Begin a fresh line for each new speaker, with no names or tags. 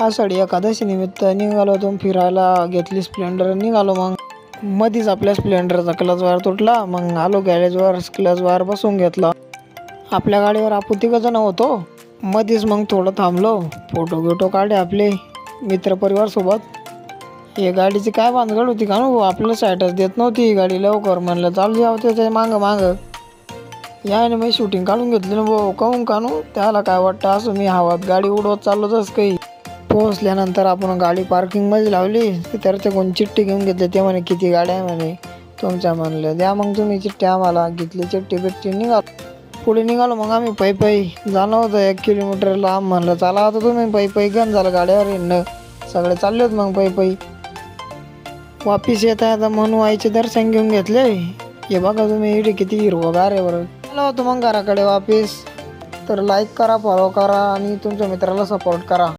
आषाढी एकादशी निमित्त निघालो होतो फिरायला घेतली स्प्लेंडर निघालो मग. मधीच आपल्या स्प्लेंडरचा क्लच वायर तुटला मग आलो गॅरेजवर क्लच वायर बसवून घेतला. आपल्या गाडीवर आपण तिघ होतो? मधीच मग थोडं थांबलो. फोटो बिटो काढे आपले मित्रपरिवार सोबत. हे गाडीची काय बांधगड होती का नो? आपलं साईटच देत नव्हती ही गाडी. लवकर म्हणलं चालू जाऊ त्याच्या मागं मागं. याने मी शूटिंग काढून घेतली ना भाऊ. काहून कानू त्याला काय वाटतं? असं मी हवात गाडी उडवत चाललो तस काही. पोहोचल्यानंतर आपण गाडी पार्किंगमध्ये लावली तर ते कोण चिठ्ठी घेऊन घेतली ते म्हणे किती गाड्या आहे म्हणे? तुमच्या म्हणलं द्या मग तुम्ही चिठ्ठी आम्हाला. घेतली चिठ्ठी बिट्टी निघाल. पुढे निघालो मग आम्ही पै पै जाणं होतं एक किलोमीटर लांब म्हणलं चला आता तुम्ही पै पै गण झालं गाड्यावर येणं. सगळे चालले होते मग पै पै वापिस येता येता म्हणून आईचे दर्शन घेऊन घेतले. हे बघा तुम्ही इडे किती हिरवगार आहे बरं. आलो होतो मग घराकडे वापिस. तर लाईक करा फॉलो करा आणि तुमच्या मित्राला सपोर्ट करा.